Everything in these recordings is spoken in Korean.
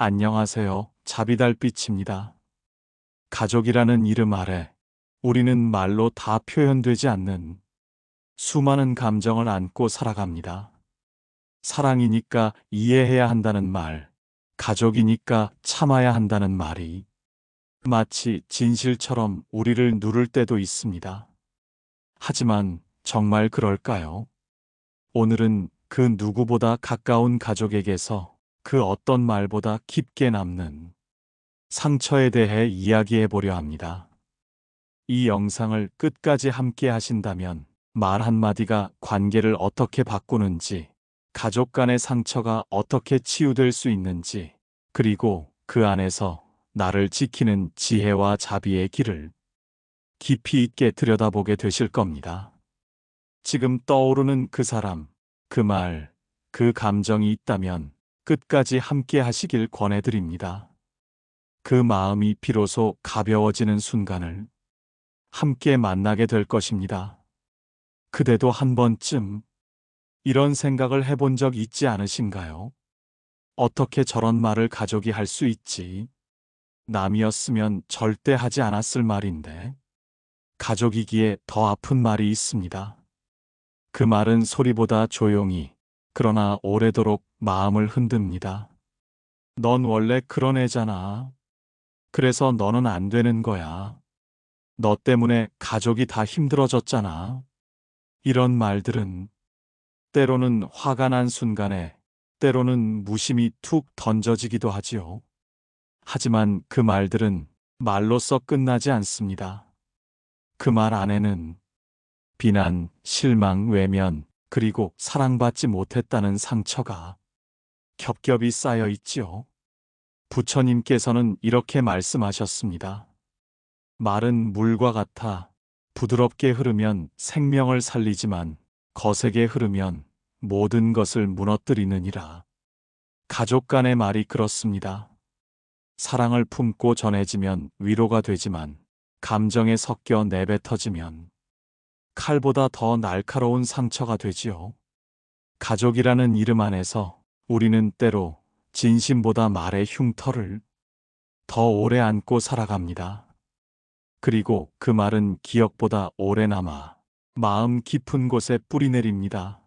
안녕하세요. 자비달빛입니다. 가족이라는 이름 아래 우리는 말로 다 표현되지 않는 수많은 감정을 안고 살아갑니다. 사랑이니까 이해해야 한다는 말, 가족이니까 참아야 한다는 말이 마치 진실처럼 우리를 누를 때도 있습니다. 하지만 정말 그럴까요? 오늘은 그 누구보다 가까운 가족에게서 그 어떤 말보다 깊게 남는 상처에 대해 이야기해 보려 합니다. 이 영상을 끝까지 함께 하신다면 말 한마디가 관계를 어떻게 바꾸는지, 가족 간의 상처가 어떻게 치유될 수 있는지, 그리고 그 안에서 나를 지키는 지혜와 자비의 길을 깊이 있게 들여다보게 되실 겁니다. 지금 떠오르는 그 사람, 그 말, 그 감정이 있다면 끝까지 함께 하시길 권해드립니다. 그 마음이 비로소 가벼워지는 순간을 함께 만나게 될 것입니다. 그대도 한 번쯤 이런 생각을 해본 적 있지 않으신가요? 어떻게 저런 말을 가족이 할 수 있지? 남이었으면 절대 하지 않았을 말인데. 가족이기에 더 아픈 말이 있습니다. 그 말은 소리보다 조용히, 그러나 오래도록 마음을 흔듭니다. 넌 원래 그런 애잖아. 그래서 너는 안 되는 거야. 너 때문에 가족이 다 힘들어졌잖아. 이런 말들은 때로는 화가 난 순간에 때로는 무심히 툭 던져지기도 하지요. 하지만 그 말들은 말로써 끝나지 않습니다. 그 말 안에는 비난, 실망, 외면, 그리고 사랑받지 못했다는 상처가 겹겹이 쌓여 있지요. 부처님께서는 이렇게 말씀하셨습니다. 말은 물과 같아 부드럽게 흐르면 생명을 살리지만 거세게 흐르면 모든 것을 무너뜨리느니라. 가족 간의 말이 그렇습니다. 사랑을 품고 전해지면 위로가 되지만 감정에 섞여 내뱉어지면 칼보다 더 날카로운 상처가 되지요. 가족이라는 이름 안에서 우리는 때로 진심보다 말의 흉터를 더 오래 안고 살아갑니다. 그리고 그 말은 기억보다 오래 남아 마음 깊은 곳에 뿌리내립니다.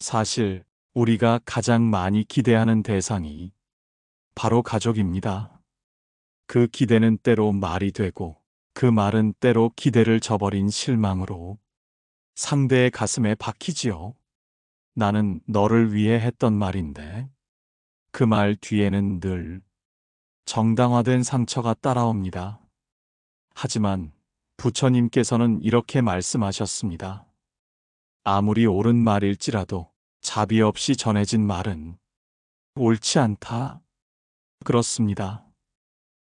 사실 우리가 가장 많이 기대하는 대상이 바로 가족입니다. 그 기대는 때로 말이 되고 그 말은 때로 기대를 저버린 실망으로 상대의 가슴에 박히지요. 나는 너를 위해 했던 말인데 그 말 뒤에는 늘 정당화된 상처가 따라옵니다. 하지만 부처님께서는 이렇게 말씀하셨습니다. 아무리 옳은 말일지라도 자비 없이 전해진 말은 옳지 않다. 그렇습니다.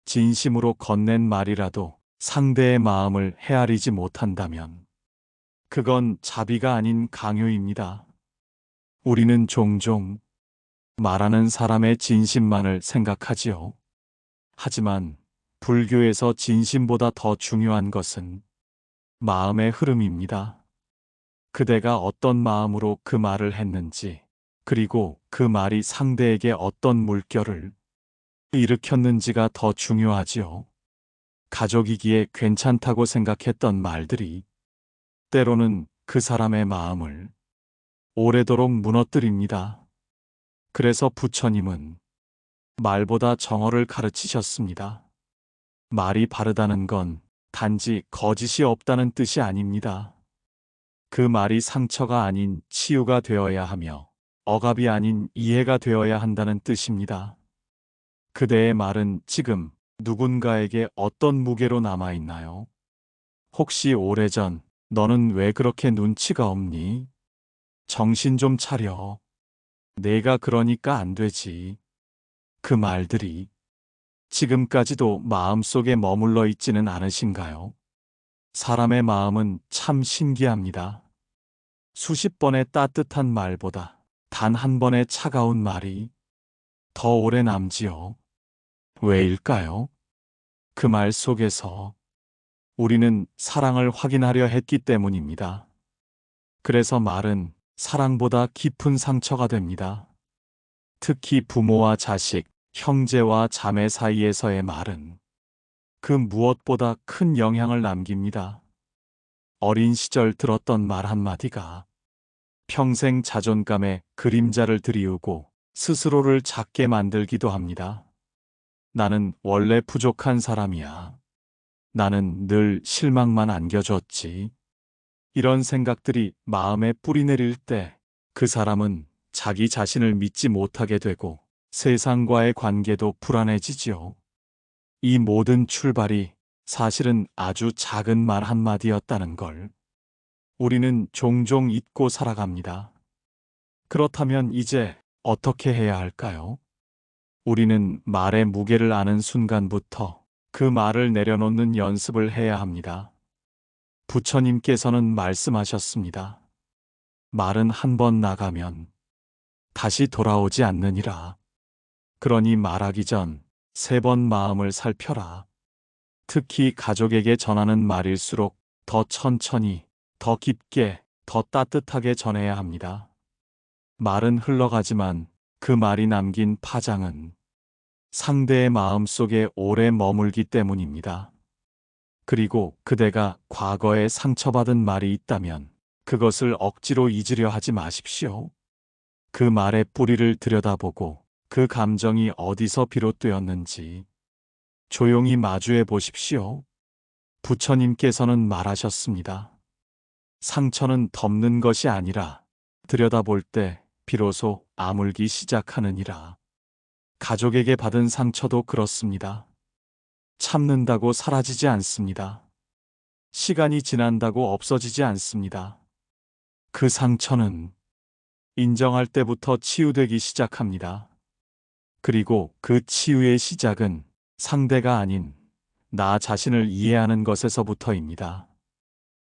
진심으로 건넨 말이라도 상대의 마음을 헤아리지 못한다면 그건 자비가 아닌 강요입니다. 우리는 종종 말하는 사람의 진심만을 생각하지요. 하지만 불교에서 진심보다 더 중요한 것은 마음의 흐름입니다. 그대가 어떤 마음으로 그 말을 했는지, 그리고 그 말이 상대에게 어떤 물결을 일으켰는지가 더 중요하지요. 가족이기에 괜찮다고 생각했던 말들이 때로는 그 사람의 마음을 오래도록 무너뜨립니다. 그래서 부처님은 말보다 정어를 가르치셨습니다. 말이 바르다는 건 단지 거짓이 없다는 뜻이 아닙니다. 그 말이 상처가 아닌 치유가 되어야 하며 억압이 아닌 이해가 되어야 한다는 뜻입니다. 그대의 말은 지금 누군가에게 어떤 무게로 남아있나요? 혹시 오래전 너는 왜 그렇게 눈치가 없니? 정신 좀 차려. 내가 그러니까 안 되지. 그 말들이 지금까지도 마음속에 머물러 있지는 않으신가요? 사람의 마음은 참 신기합니다. 수십 번의 따뜻한 말보다 단 한 번의 차가운 말이 더 오래 남지요. 왜일까요? 그 말 속에서 우리는 사랑을 확인하려 했기 때문입니다. 그래서 말은 사랑보다 깊은 상처가 됩니다. 특히 부모와 자식, 형제와 자매 사이에서의 말은 그 무엇보다 큰 영향을 남깁니다. 어린 시절 들었던 말 한마디가 평생 자존감에 그림자를 들이우고 스스로를 작게 만들기도 합니다. 나는 원래 부족한 사람이야. 나는 늘 실망만 안겨줬지. 이런 생각들이 마음에 뿌리내릴 때 그 사람은 자기 자신을 믿지 못하게 되고 세상과의 관계도 불안해지지요. 이 모든 출발이 사실은 아주 작은 말 한마디였다는 걸 우리는 종종 잊고 살아갑니다. 그렇다면 이제 어떻게 해야 할까요? 우리는 말의 무게를 아는 순간부터 그 말을 내려놓는 연습을 해야 합니다. 부처님께서는 말씀하셨습니다. 말은 한 번 나가면 다시 돌아오지 않느니라. 그러니 말하기 전 세 번 마음을 살펴라. 특히 가족에게 전하는 말일수록 더 천천히, 더 깊게, 더 따뜻하게 전해야 합니다. 말은 흘러가지만 그 말이 남긴 파장은 상대의 마음 속에 오래 머물기 때문입니다. 그리고 그대가 과거에 상처받은 말이 있다면 그것을 억지로 잊으려 하지 마십시오. 그 말의 뿌리를 들여다보고 그 감정이 어디서 비롯되었는지 조용히 마주해 보십시오. 부처님께서는 말하셨습니다. 상처는 덮는 것이 아니라 들여다볼 때 비로소 아물기 시작하느니라. 가족에게 받은 상처도 그렇습니다. 참는다고 사라지지 않습니다. 시간이 지난다고 없어지지 않습니다. 그 상처는 인정할 때부터 치유되기 시작합니다. 그리고 그 치유의 시작은 상대가 아닌 나 자신을 이해하는 것에서부터입니다.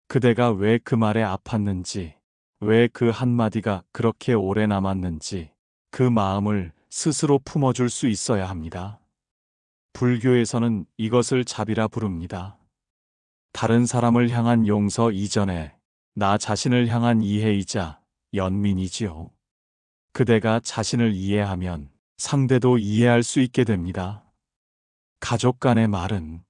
그대가 왜 그 말에 아팠는지, 왜 그 한마디가 그렇게 오래 남았는지, 그 마음을 스스로 품어줄 수 있어야 합니다. 불교에서는 이것을 자비라 부릅니다. 다른 사람을 향한 용서 이전에 나 자신을 향한 이해이자 연민이지요. 그대가 자신을 이해하면 상대도 이해할 수 있게 됩니다. 가족 간의 말은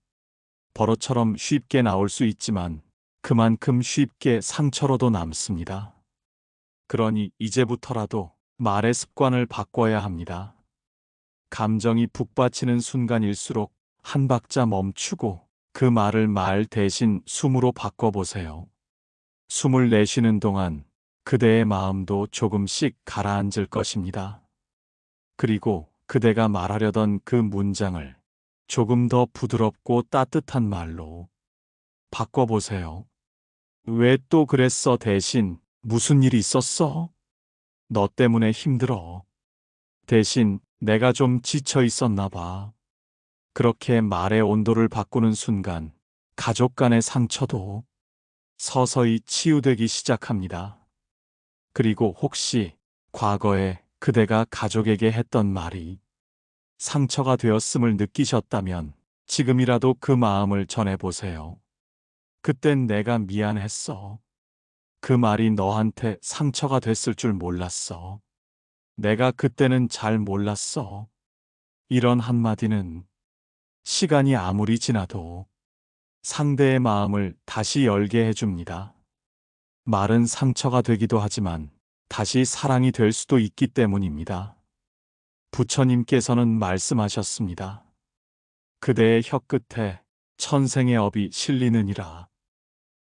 버릇처럼 쉽게 나올 수 있지만 그만큼 쉽게 상처로도 남습니다. 그러니 이제부터라도 말의 습관을 바꿔야 합니다. 감정이 북받치는 순간일수록 한 박자 멈추고 그 말을 말 대신 숨으로 바꿔보세요. 숨을 내쉬는 동안 그대의 마음도 조금씩 가라앉을 것입니다. 그리고 그대가 말하려던 그 문장을 조금 더 부드럽고 따뜻한 말로 바꿔보세요. 왜 또 그랬어 대신 무슨 일이 있었어? 너 때문에 힘들어. 대신 내가 좀 지쳐 있었나 봐. 그렇게 말의 온도를 바꾸는 순간 가족 간의 상처도 서서히 치유되기 시작합니다. 그리고 혹시 과거에 그대가 가족에게 했던 말이 상처가 되었음을 느끼셨다면 지금이라도 그 마음을 전해보세요. 그땐 내가 미안했어. 그 말이 너한테 상처가 됐을 줄 몰랐어. 내가 그때는 잘 몰랐어. 이런 한마디는 시간이 아무리 지나도 상대의 마음을 다시 열게 해줍니다. 말은 상처가 되기도 하지만 다시 사랑이 될 수도 있기 때문입니다. 부처님께서는 말씀하셨습니다. 그대의 혀끝에 천생의 업이 실리느니라.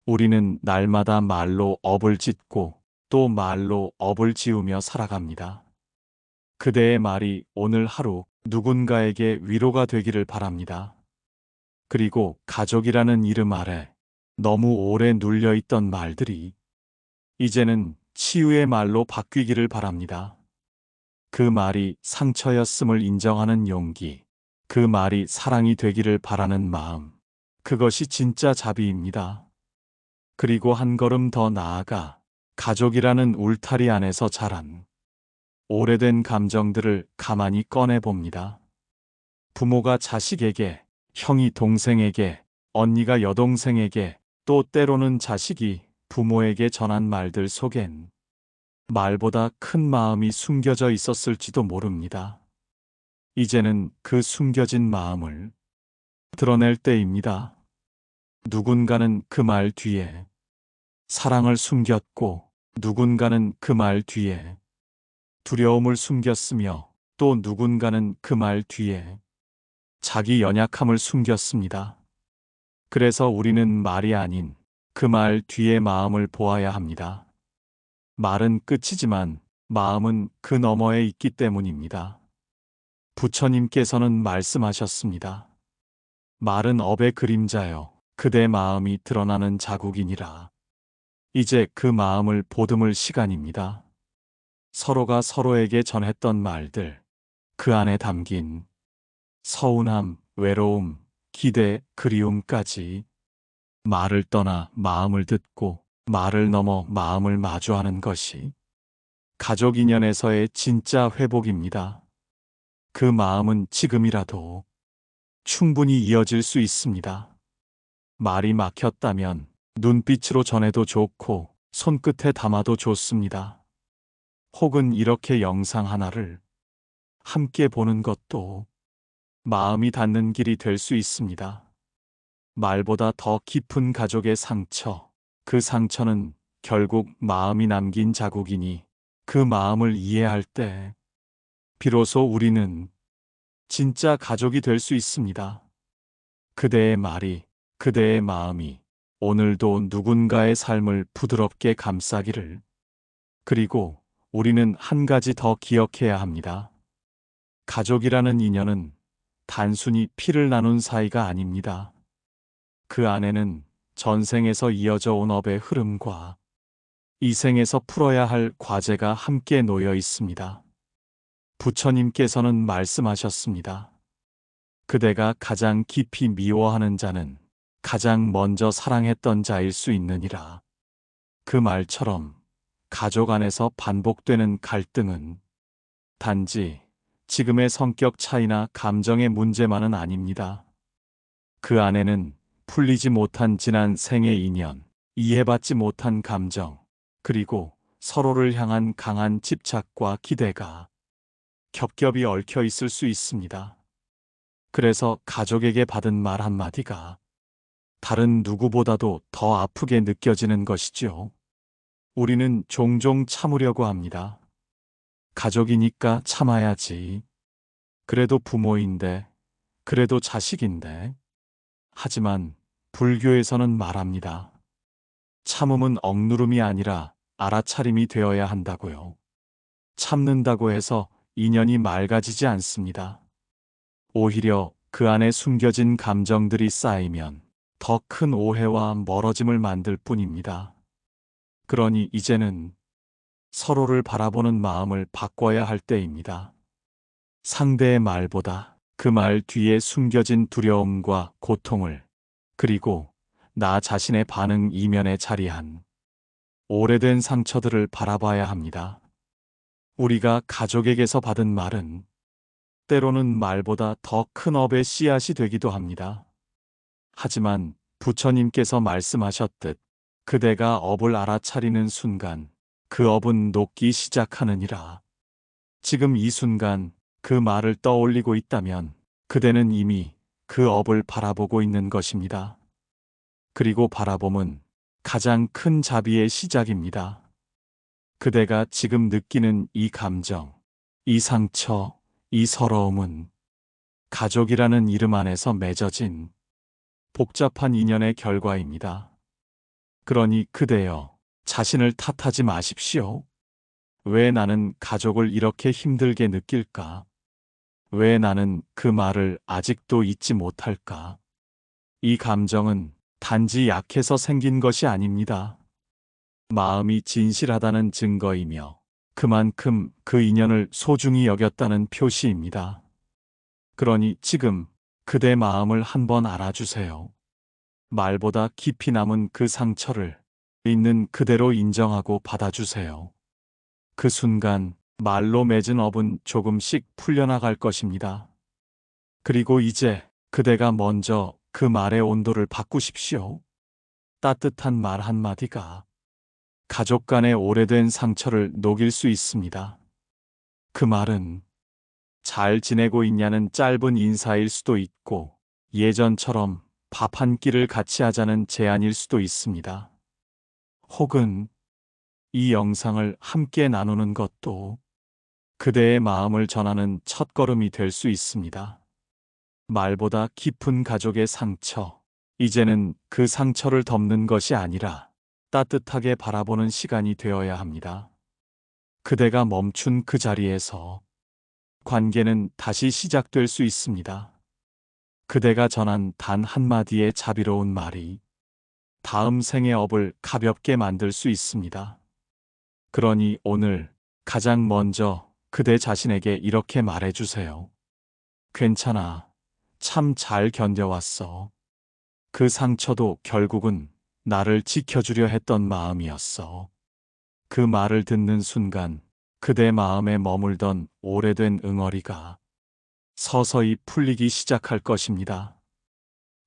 우리는 날마다 말로 업을 짓고 또 말로 업을 지우며 살아갑니다. 그대의 말이 오늘 하루 누군가에게 위로가 되기를 바랍니다. 그리고 가족이라는 이름 아래 너무 오래 눌려있던 말들이 이제는 치유의 말로 바뀌기를 바랍니다. 그 말이 상처였음을 인정하는 용기, 그 말이 사랑이 되기를 바라는 마음, 그것이 진짜 자비입니다. 그리고 한 걸음 더 나아가 가족이라는 울타리 안에서 자란 오래된 감정들을 가만히 꺼내 봅니다. 부모가 자식에게, 형이 동생에게, 언니가 여동생에게, 또 때로는 자식이 부모에게 전한 말들 속엔 말보다 큰 마음이 숨겨져 있었을지도 모릅니다. 이제는 그 숨겨진 마음을 드러낼 때입니다. 누군가는 그 말 뒤에 사랑을 숨겼고 누군가는 그 말 뒤에 두려움을 숨겼으며 또 누군가는 그 말 뒤에 자기 연약함을 숨겼습니다. 그래서 우리는 말이 아닌 그 말 뒤의 마음을 보아야 합니다. 말은 끝이지만 마음은 그 너머에 있기 때문입니다. 부처님께서는 말씀하셨습니다. 말은 업의 그림자요. 그대 마음이 드러나는 자국이니라. 이제 그 마음을 보듬을 시간입니다. 서로가 서로에게 전했던 말들, 그 안에 담긴 서운함, 외로움, 기대, 그리움까지 말을 떠나 마음을 듣고 말을 넘어 마음을 마주하는 것이 가족 인연에서의 진짜 회복입니다. 그 마음은 지금이라도 충분히 이어질 수 있습니다. 말이 막혔다면 눈빛으로 전해도 좋고 손끝에 담아도 좋습니다. 혹은 이렇게 영상 하나를 함께 보는 것도 마음이 닿는 길이 될 수 있습니다. 말보다 더 깊은 가족의 상처, 그 상처는 결국 마음이 남긴 자국이니 그 마음을 이해할 때 비로소 우리는 진짜 가족이 될 수 있습니다. 그대의 말이, 그대의 마음이 오늘도 누군가의 삶을 부드럽게 감싸기를. 그리고 우리는 한 가지 더 기억해야 합니다. 가족이라는 인연은 단순히 피를 나눈 사이가 아닙니다. 그 안에는 전생에서 이어져 온 업의 흐름과 이 생에서 풀어야 할 과제가 함께 놓여 있습니다. 부처님께서는 말씀하셨습니다. 그대가 가장 깊이 미워하는 자는 가장 먼저 사랑했던 자일 수 있느니라. 그 말처럼 가족 안에서 반복되는 갈등은 단지 지금의 성격 차이나 감정의 문제만은 아닙니다. 그 안에는 풀리지 못한 지난 생의 인연, 이해받지 못한 감정, 그리고 서로를 향한 강한 집착과 기대가 겹겹이 얽혀 있을 수 있습니다. 그래서 가족에게 받은 말 한마디가 다른 누구보다도 더 아프게 느껴지는 것이죠. 우리는 종종 참으려고 합니다. 가족이니까 참아야지. 그래도 부모인데, 그래도 자식인데. 하지만 불교에서는 말합니다. 참음은 억누름이 아니라 알아차림이 되어야 한다고요. 참는다고 해서 인연이 맑아지지 않습니다. 오히려 그 안에 숨겨진 감정들이 쌓이면 더 큰 오해와 멀어짐을 만들 뿐입니다. 그러니 이제는 서로를 바라보는 마음을 바꿔야 할 때입니다. 상대의 말보다 그 말 뒤에 숨겨진 두려움과 고통을 그리고 나 자신의 반응 이면에 자리한 오래된 상처들을 바라봐야 합니다. 우리가 가족에게서 받은 말은 때로는 말보다 더 큰 업의 씨앗이 되기도 합니다. 하지만 부처님께서 말씀하셨듯 그대가 업을 알아차리는 순간 그 업은 녹기 시작하느니라. 지금 이 순간 그 말을 떠올리고 있다면 그대는 이미 그 업을 바라보고 있는 것입니다. 그리고 바라봄은 가장 큰 자비의 시작입니다. 그대가 지금 느끼는 이 감정, 이 상처, 이 서러움은 가족이라는 이름 안에서 맺어진 복잡한 인연의 결과입니다. 그러니 그대여 자신을 탓하지 마십시오. 왜 나는 가족을 이렇게 힘들게 느낄까? 왜 나는 그 말을 아직도 잊지 못할까? 이 감정은 단지 약해서 생긴 것이 아닙니다. 마음이 진실하다는 증거이며 그만큼 그 인연을 소중히 여겼다는 표시입니다. 그러니 지금 그대 마음을 한번 알아주세요. 말보다 깊이 남은 그 상처를 있는 그대로 인정하고 받아주세요. 그 순간 말로 맺은 업은 조금씩 풀려나갈 것입니다. 그리고 이제 그대가 먼저 그 말의 온도를 바꾸십시오. 따뜻한 말 한마디가 가족 간의 오래된 상처를 녹일 수 있습니다. 그 말은 잘 지내고 있냐는 짧은 인사일 수도 있고 예전처럼 밥 한 끼를 같이 하자는 제안일 수도 있습니다. 혹은 이 영상을 함께 나누는 것도 그대의 마음을 전하는 첫걸음이 될 수 있습니다. 말보다 깊은 가족의 상처. 이제는 그 상처를 덮는 것이 아니라 따뜻하게 바라보는 시간이 되어야 합니다. 그대가 멈춘 그 자리에서 관계는 다시 시작될 수 있습니다. 그대가 전한 단 한마디의 자비로운 말이 다음 생의 업을 가볍게 만들 수 있습니다. 그러니 오늘 가장 먼저 그대 자신에게 이렇게 말해주세요. 괜찮아. 참 잘 견뎌왔어. 그 상처도 결국은 나를 지켜주려 했던 마음이었어. 그 말을 듣는 순간 그대 마음에 머물던 오래된 응어리가 서서히 풀리기 시작할 것입니다.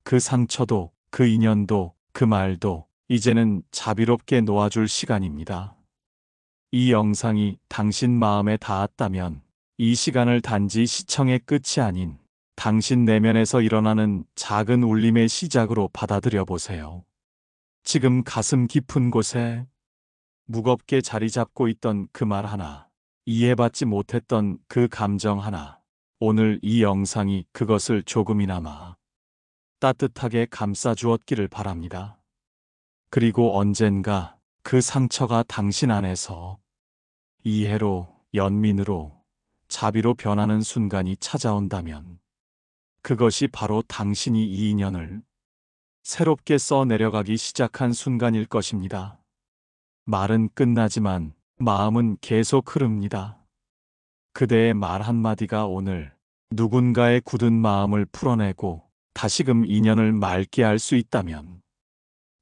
그 상처도 그 인연도 그 말도 이제는 자비롭게 놓아줄 시간입니다. 이 영상이 당신 마음에 닿았다면 이 시간을 단지 시청의 끝이 아닌 당신 내면에서 일어나는 작은 울림의 시작으로 받아들여 보세요. 지금 가슴 깊은 곳에 무겁게 자리 잡고 있던 그 말 하나, 이해받지 못했던 그 감정 하나, 오늘 이 영상이 그것을 조금이나마 따뜻하게 감싸 주었기를 바랍니다. 그리고 언젠가 그 상처가 당신 안에서 이해로, 연민으로, 자비로 변하는 순간이 찾아온다면 그것이 바로 당신이 이 인연을 새롭게 써 내려가기 시작한 순간일 것입니다. 말은 끝나지만 마음은 계속 흐릅니다. 그대의 말 한마디가 오늘 누군가의 굳은 마음을 풀어내고 다시금 인연을 맑게 할 수 있다면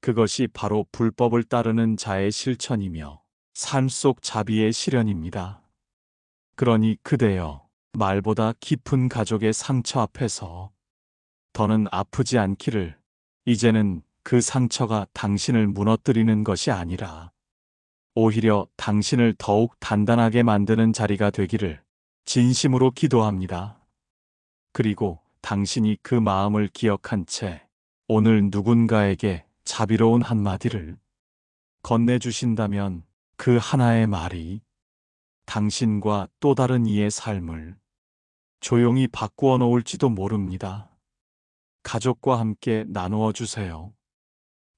그것이 바로 불법을 따르는 자의 실천이며 삶속 자비의 실현입니다. 그러니 그대여 말보다 깊은 가족의 상처 앞에서 더는 아프지 않기를 이제는 그 상처가 당신을 무너뜨리는 것이 아니라 오히려 당신을 더욱 단단하게 만드는 자리가 되기를 진심으로 기도합니다. 그리고 당신이 그 마음을 기억한 채 오늘 누군가에게 자비로운 한마디를 건네주신다면 그 하나의 말이 당신과 또 다른 이의 삶을 조용히 바꾸어 놓을지도 모릅니다. 가족과 함께 나누어 주세요.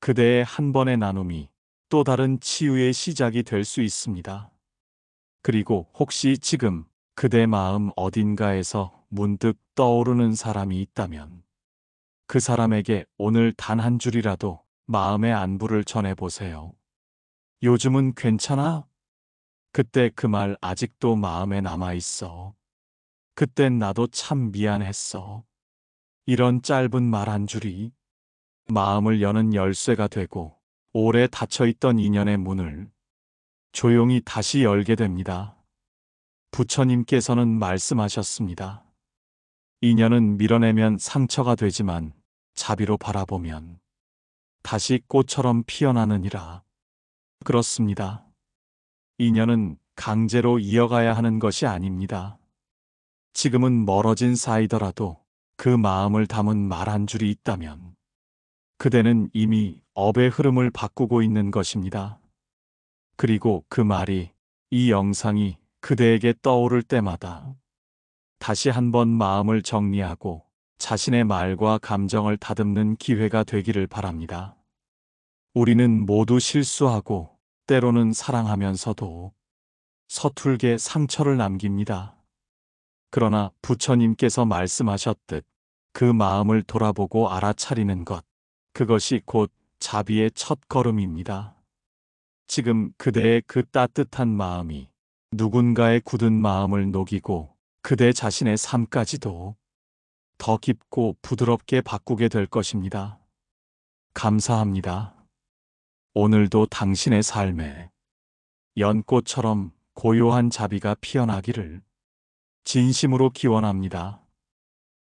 그대의 한 번의 나눔이 또 다른 치유의 시작이 될 수 있습니다. 그리고 혹시 지금 그대 마음 어딘가에서 문득 떠오르는 사람이 있다면 그 사람에게 오늘 단 한 줄이라도 마음의 안부를 전해보세요. 요즘은 괜찮아? 그때 그 말 아직도 마음에 남아있어. 그땐 나도 참 미안했어. 이런 짧은 말 한 줄이 마음을 여는 열쇠가 되고 오래 닫혀있던 인연의 문을 조용히 다시 열게 됩니다. 부처님께서는 말씀하셨습니다. 인연은 밀어내면 상처가 되지만 자비로 바라보면 다시 꽃처럼 피어나느니라. 그렇습니다. 인연은 강제로 이어가야 하는 것이 아닙니다. 지금은 멀어진 사이더라도 그 마음을 담은 말 한 줄이 있다면 그대는 이미 업의 흐름을 바꾸고 있는 것입니다. 그리고 그 말이 이 영상이 그대에게 떠오를 때마다 다시 한번 마음을 정리하고 자신의 말과 감정을 다듬는 기회가 되기를 바랍니다. 우리는 모두 실수하고 때로는 사랑하면서도 서툴게 상처를 남깁니다. 그러나 부처님께서 말씀하셨듯 그 마음을 돌아보고 알아차리는 것, 그것이 곧 자비의 첫 걸음입니다. 지금 그대의 그 따뜻한 마음이 누군가의 굳은 마음을 녹이고 그대 자신의 삶까지도 더 깊고 부드럽게 바꾸게 될 것입니다. 감사합니다. 오늘도 당신의 삶에 연꽃처럼 고요한 자비가 피어나기를 진심으로 기원합니다.